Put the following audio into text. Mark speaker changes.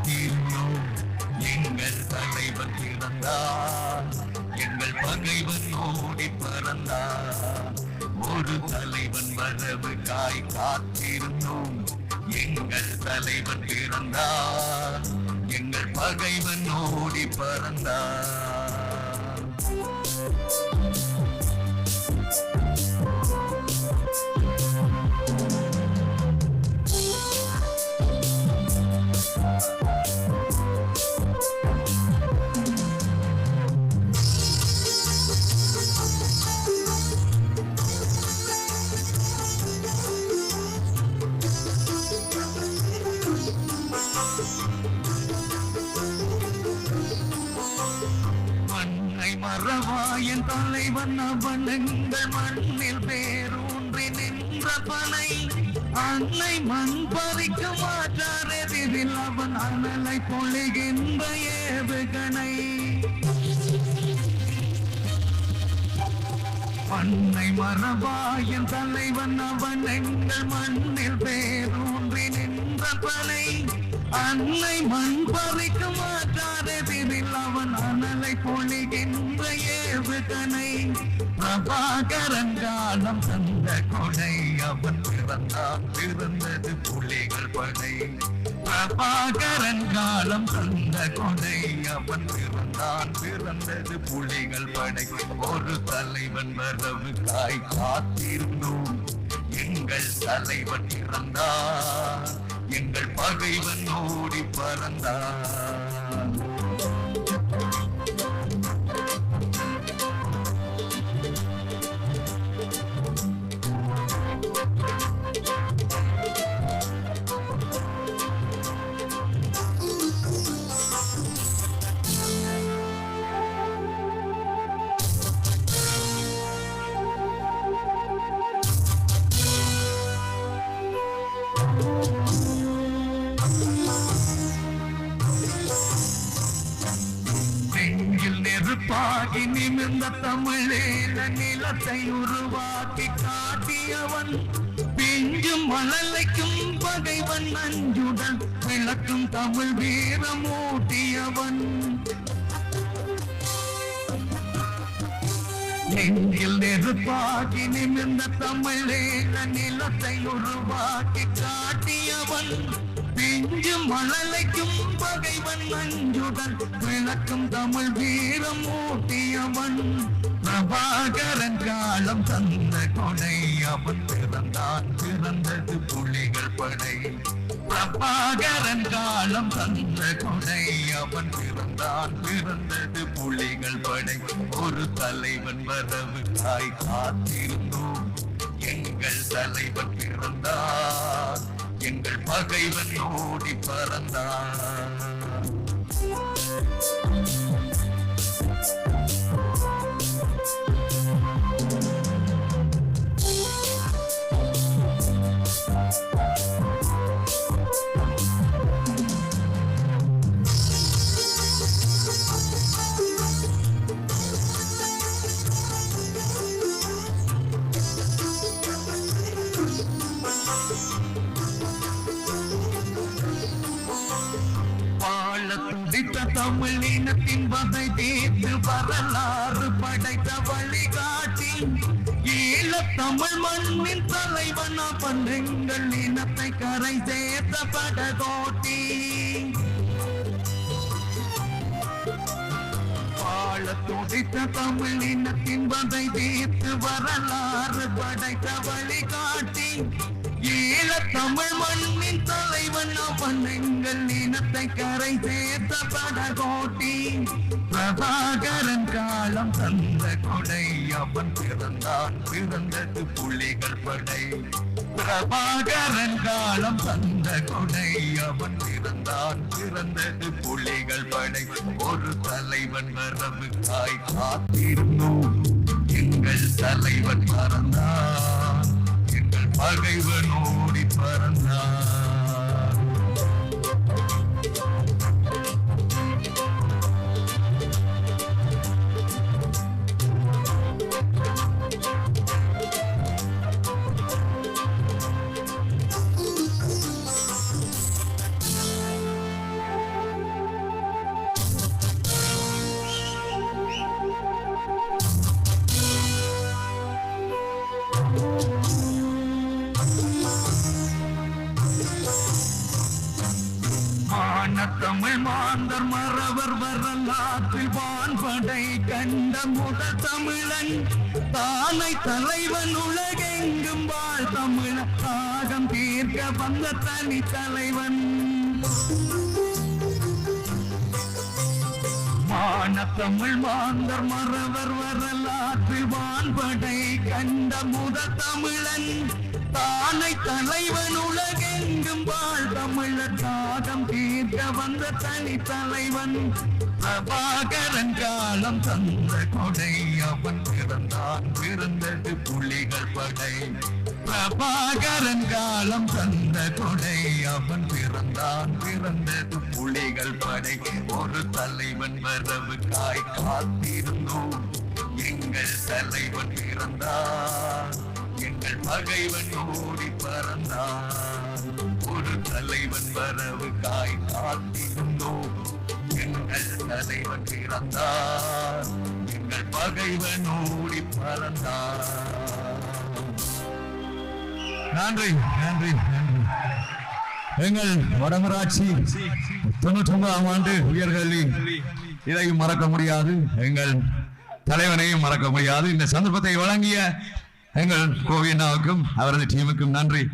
Speaker 1: தீர்ந்தோம் எங்கள் தலைவர் இறந்தார் எங்கள் பகைவர் ஓடி பறந்தார் ஒரு தலைவன் வரவு காய் காத்திருந்தோம். எங்கள் தலைவன் இறந்தார் எங்கள் பகைவன் ஓடி பறந்தார் மண்ணை மறவாயன் தலைவன் அவன் எங்கள் மண்ணில் பேரூன்றி நின்ற பனை. அன்னை மண் பறிக்க மாற்றார் எதிரில் அவன் அனலை பொழிகின்ற ஏவுகணை. மண்ணை மறவாயன் தலைவன் அவன் எங்கள் மண்ணில் பேரூன்றி நின்ற பனை. அன்னை மண் பறிக்க மாற்றாரெதிரில் அவன் அனலை பொழிகின்ற ஏவுகணை பிரபாகரன் காலம் தந்த கொடை அவன் பிறந்தான் பிறந்தது புலிகள் படை பிரபாகரன் காலம் தந்த கொடை அவன் பிறந்தான். பிறந்தது புலிகள் படை ஒரு தலைவன் வரவுக்காய் காத்திருந்தோம். எங்கள் தலைவன் பிறந்தான் எங்கள் பகைவன் ஓடி பறந்தான் நிமிர்ந்த தமிழேல நிலத்தை உருவாக்கி காட்டியவன். பிஞ்சும் மழலைக்கும் பகைவன் நஞ்சுடன் விளக்கும் தமிழ் வீரமூட்டியவன். நெஞ்சில் நெருப்பாகி நிமிர்ந்த தமிழேல நிலத்தை உருவாக்கி காட்டியவன். பிஞ்சும் மழலைக்கும் பகைவன் நஞ்சுடன் விளக்கும் தமிழ் வீரமூட்டி ஊட்டியவன் பிரபாகரன் காலம் தந்த கொடை. அவன் பிறந்தான் பிறந்தது புலிகள் படை. பிரபாகரன் காலம் தந்த கொடை. அவன் பிறந்தான் பிறந்தது புலிகள் படை. ஒரு தலைவன் வரவு தாய் காத்திருந்தோம். எங்கள் தலைவன் பிறந்தான். எங்கள் பகைவன் ஓடி பறந்தான். வாழ தமிழ் இனத்தின் வகை தீர்த்து வரலாறு படைத்த வழிகாட்டி. ஈழ தமிழ் மண்ணின் தலைவன் அவன் இனத்தை கரை சேர்த்த படகோட்டி. துடித்த தமிழ் இனத்தின் வகை தீர்த்து வரலாறு படைத்த வழிகாட்டி. ஈழ தமிழ் மண்ணின் தலைவன் அவன் எங்கள் இனத்தை கரை சேர்த்த படகோட்டி. பிரபாகரன் காலம் தந்த கொடை அவன் பிறந்தான் பிறந்தது புலிகள் படை. பிரபாகரன் காலம் தந்த கொடை அவன் பிறந்தான் பிறந்தது புலிகள் படை. ஒரு தலைவன் வரவுக்காய் காத்திருந்தோம் எங்கள் தலைவன் பறந்தான் எங்கள் பகைவன் ஓடி தமிழ் மாந்தர் மறவர் வரலாற்றில் வான்படை கண்ட முதல் தமிழன். தானை தலைவன் உலகெங்கும் வாழ் தமிழ. தாகம் தீர்க்க வந்த தனி தலைவன். மான தமிழ் மாந்தர் மறவர் வரலாற்றில் வான்படை கண்ட முத தமிழன் தானை தலைவன் உலகெங்கும் வாழ் தமிழர். தாகம் தீர்க்க வந்த தனி தலைவன் பிரபாகரன் காலம் தந்த கொடை. அவன் பிறந்தான் பிறந்தது புலிகள் படை. பிரபாகரன் காலம் தந்த கொடை. அவன் பிறந்தான் பிறந்தது புலிகள் படை. ஒரு தலைவன் வரவுக்காய் காத்திருந்தோம். எங்கள் தலை பகைவன் ஓடி பறந்தான். ஒரு தலைவன் வரவுக்காய் காத்திருந்தோம் எங்கள் தலைவன் பிறந்தான் எங்கள் பகைவன் ஓடி பறந்தான். நன்றி நன்றி நன்றி. எங்கள் வடமராட்சி தொண்ணூற்றி ஒன்பதாம் ஆண்டு உயர்கல்வி. இதையும் மறக்க முடியாது. எங்கள் தலைவனையும் மறக்க முடியாது. இந்த சந்தர்ப்பத்தை வழங்கிய எங்கள் கோவியண்ணாவுக்கும் அவரது டீமுக்கும் நன்றி.